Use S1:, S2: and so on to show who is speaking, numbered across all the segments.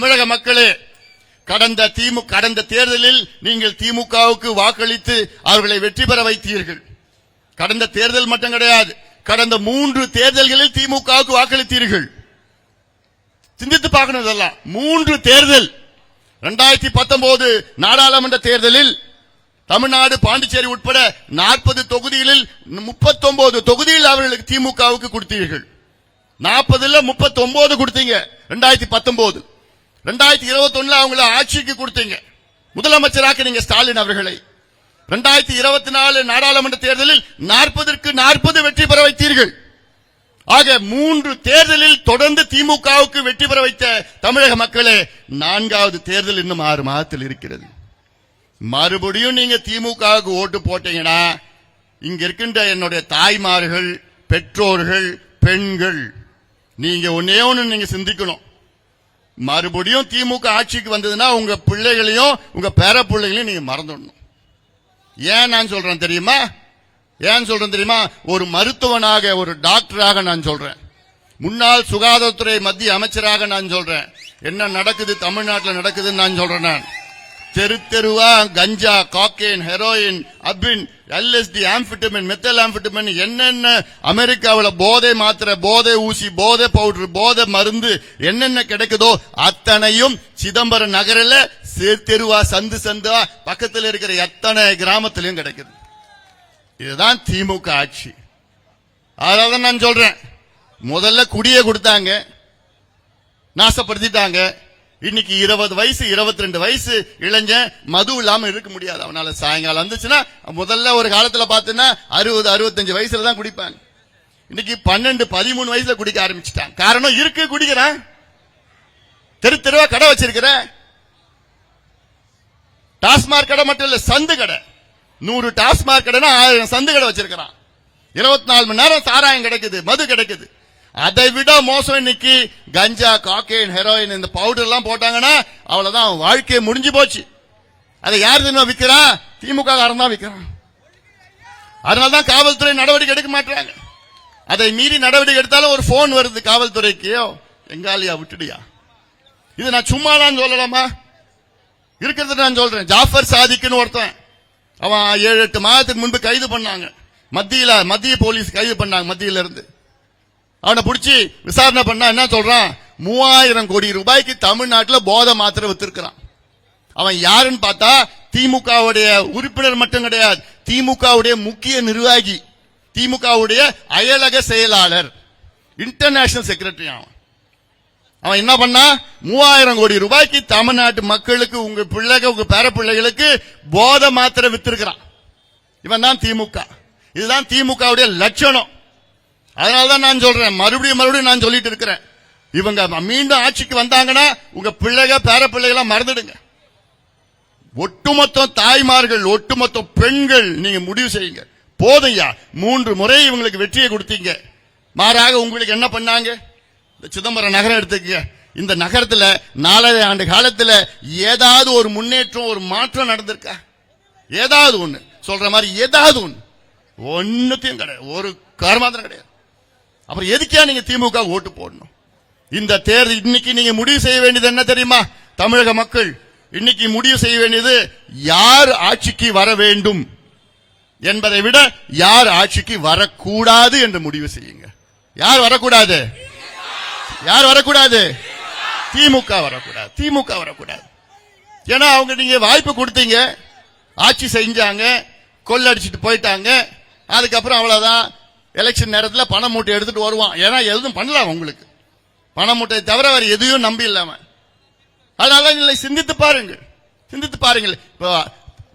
S1: தமிழக மக்களே கடந்த திமுக கடந்த தேர்தலில் நீங்கள் திமுகவுக்கு வாக்களித்து அவர்களை வெற்றி பெற வைத்தீர்கள். கடந்த தேர்தல் மட்டும் கிடையாது கடந்த மூன்று தேர்தல்களில் திமுகவுக்கு வாக்களித்தீர்கள். சிந்தித்து பார்க்கணும் இதெல்லாம் மூன்று தேர்தல் இரண்டாயிரத்தி பத்தொன்பது நாடாளுமன்ற தேர்தலில் தமிழ்நாடு பாண்டிச்சேரி உட்பட நாற்பது தொகுதிகளில் முப்பத்தொன்பது தொகுதியில் அவர்களுக்கு திமுகவுக்கு கொடுத்தீர்கள். நாற்பதுல முப்பத்தி ஒன்பது கொடுத்தீங்க ரெண்டாயிரத்தி பத்தொன்பது. ரெண்டாயிரத்தி இருபத்தி ஒண்ணுல அவங்கள ஆட்சிக்கு கொடுத்தீங்க. முதலமைச்சராக்கினீங்க ஸ்டாலின் அவர்களை. ரெண்டாயிரத்தி இருபத்தி நாலு நாடாளுமன்ற தேர்தலில் நாற்பதற்கு நாற்பது வெற்றி பெற வைத்தீர்கள். ஆக மூன்று தேர்தலில் தொடர்ந்து திமுகவுக்கு வெற்றி பெற வைத்த தமிழக மக்களே நான்காவது தேர்தல் இன்னும் ஆறு மாதத்தில் இருக்கிறது. மறுபடியும் நீங்க திமுகவுக்கு ஓட்டு போட்டீங்கன்னா இங்க இருக்கின்ற என்னுடைய தாய்மார்கள் பெற்றோர்கள் பெண்கள் நீங்க ஒன்னே ஒண்ணு நீங்க சிந்திக்கணும். மறுபடியும் திமுக ஆட்சிக்கு வந்ததுன்னா உங்க பிள்ளைகளையும் உங்க பேர பிள்ளைகளையும் நீங்க மறந்துடணும். ஏன் நான் சொல்றேன் தெரியுமா? ஏன் சொல்றேன் தெரியுமா? ஒரு மருத்துவனாக ஒரு டாக்டராக நான் சொல்றேன். முன்னாள் சுகாதாரத்துறை மத்திய அமைச்சராக நான் சொல்றேன். என்ன நடக்குது? தமிழ்நாட்டில் நடக்குதுன்னு நான் சொல்றேன் நான். தெரு தெருவா கஞ்சா காக்கேன் ஹெரோயின் அபின் எல்எஸ்டி ஆம்பிட்டமின் மெத்தல் ஆம்பிட்டமின் என்னென்ன அமெரிக்காவில் போதை மாத்திரை போதை ஊசி போதை பவுடர் போதை மருந்து என்னென்ன கிடைக்குதோ அத்தனையும் சிதம்பரம் நகரில் தெருவா சந்து சந்தா பக்கத்தில் இருக்கிற எத்தனை கிராமத்திலையும் கிடைக்குது. இதுதான் திமுக ஆட்சி. அதாவது நான் சொல்றேன். முதல்ல குடியை கொடுத்தாங்க. நாசப்படுத்திட்டாங்க. இன்னைக்கு இருபது வயசு இருபத்தி ரெண்டு வயசு இளைஞன் மது இல்லாம இருக்க முடியாது. அவனால சாயங்காலம் வந்துச்சுன்னா முதல்ல ஒரு காலத்துல பாத்தீங்கன்னா அறுபது அறுபத்தஞ்சு வயசுல தான் குடிப்பாங்க இன்னைக்கு பன்னெண்டு பதிமூணு வயசுல குடிக்க ஆரம்பிச்சுட்டான். காரணம் இருக்கு குடிக்கிறேன். தெரு தெருவா கடை வச்சிருக்கிற. டாஸ்மாக் கடை மட்டும் இல்ல சந்து கடை. நூறு டாஸ்மாக் கடைனா ஆயிரம் சந்து கடை வச்சிருக்கிறான். இருபத்தி நாலு மணி நேரம் சாராயம் கிடைக்குது மது கிடைக்குது. அதை விட மோசம் இன்னைக்கு கஞ்சா காக்கேன் ஹெரோயின் இந்த பவுடர் எல்லாம் போட்டாங்கன்னா அவ்வளவுதான் அவன் வாழ்க்கையை முடிஞ்சு போச்சு. அதை யார் தெரியுமா விற்கிறா திமுக காரன் தான் விக்கிறான். அதனாலதான் காவல்துறை நடவடிக்கை எடுக்க மாட்டாங்க அதை மீறி நடவடிக்கை எடுத்தாலும் ஒரு போன் வருது காவல்துறைக்கு. எங்காலியா விட்டுடியா? இது நான் சும்மா தான் சொல்லலாமா? இருக்கிறது நான் சொல்றேன். ஜாஃபர் சாதிக்குன்னு ஒருத்தன். அவன் ஏழு எட்டு மாதத்துக்கு முன்பு கைது பண்ணாங்க. மத்தியில மத்திய போலீஸ் கைது பண்ணாங்க மத்தியில இருந்து அவனை பிடிச்சி விசாரணை பண்ணா என்ன சொல்றான்? மூவாயிரம் கோடி ரூபாய்க்கு தமிழ்நாட்டில் போதை மாத்திரை வித்திருக்கிறான். அவன் யாருன்னு பார்த்தா திமுகவுடைய உறுப்பினர் மட்டும் கிடையாது திமுகவுடைய முக்கிய நிர்வாகி திமுகவுடைய அயலக செயலாளர் இன்டர்நேஷனல் செக்ரட்டரி அவன். அவன் என்ன பண்ணா மூவாயிரம் கோடி ரூபாய்க்கு தமிழ்நாட்டு மக்களுக்கு உங்க பிள்ளைகள் உங்க பேர பிள்ளைகளுக்கு போதை மாத்திரை வித்திருக்கிறான். இவன் தான் திமுக. இதுதான் திமுகவுடைய லட்சணம். அதனாலதான் நான் சொல்றேன். மறுபடியும் மறுபடியும் நான் சொல்லிட்டு இருக்கிறேன். இவங்க மீண்டும் ஆட்சிக்கு வந்தாங்கன்னா உங்க பிள்ளைக பேர பிள்ளைகளாம் மறந்துடுங்க. ஒட்டுமொத்த தாய்மார்கள் ஒட்டுமொத்த பெண்கள் நீங்க முடிவு செய்யுங்க. போதையா மூன்று முறை இவங்களுக்கு வெற்றியை கொடுத்தீங்க. மாறாக உங்களுக்கு என்ன பண்ணாங்க? இந்த சிதம்பரம் நகரம் எடுத்துக்கங்க. இந்த நகரத்துல நாலரை ஆண்டு காலத்துல ஏதாவது ஒரு முன்னேற்றம் ஒரு மாற்றம் நடந்திருக்கா? ஏதாவது ஒண்ணு. சொல்ற மாதிரி ஏதாவது ஒண்ணு. ஒன்னுத்தையும் கிடையாது. ஒரு காரமாத்திரம் கிடையாது. அப்புறம் எதுக்கே நீங்க திமுக ஓட்டு போடணும்? இந்த தேர்தல் இன்னைக்கு நீங்க முடிவு செய்ய வேண்டியது என்ன தெரியுமா? தமிழக மக்கள் இன்னைக்கு முடிவு செய்ய வேண்டியது யார் ஆட்சிக்கு வர வேண்டும் என்பதை விட யார் ஆட்சிக்கு வரக்கூடாது என்று முடிவு செய்யுங்க. யார் வரக்கூடாது? யார் வரக்கூடாது? திமுக வரக்கூடாது. திமுக வரக்கூடாது. ஏன்னா அவங்க நீங்க வாய்ப்பு கொடுத்தீங்க. ஆட்சி செஞ்சாங்க. கொள்ளடிச்சிட்டு போயிட்டாங்க. அதுக்கப்புறம் அவ்வளவுதான். எலெக்ஷன் நேரத்தில் பண மூட்டை எடுத்துட்டு வருவான். ஏன்னா எதுவும் பண்ணலாம் உங்களுக்கு. பண மூட்டை தவிர வேற எதையும் நம்பி இல்லாம அதனால இல்லை சிந்தித்து பாருங்கள். சிந்தித்து பாருங்கள். இப்போ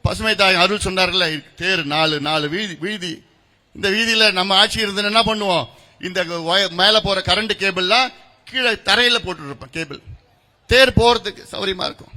S1: பசுமை தாய் அருள் சொன்னார்ல தேர் நாலு நாலு வீதி வீதி. இந்த வீதியில நம்ம ஆட்சி இருந்து என்ன பண்ணுவோம்? இந்த ஒய- மேல போற கரண்ட் கேபிள்லாம் கீழே தரையில போட்டு இருப்போம் கேபிள் தேர் போறதுக்கு சௌரியமா இருக்கும்.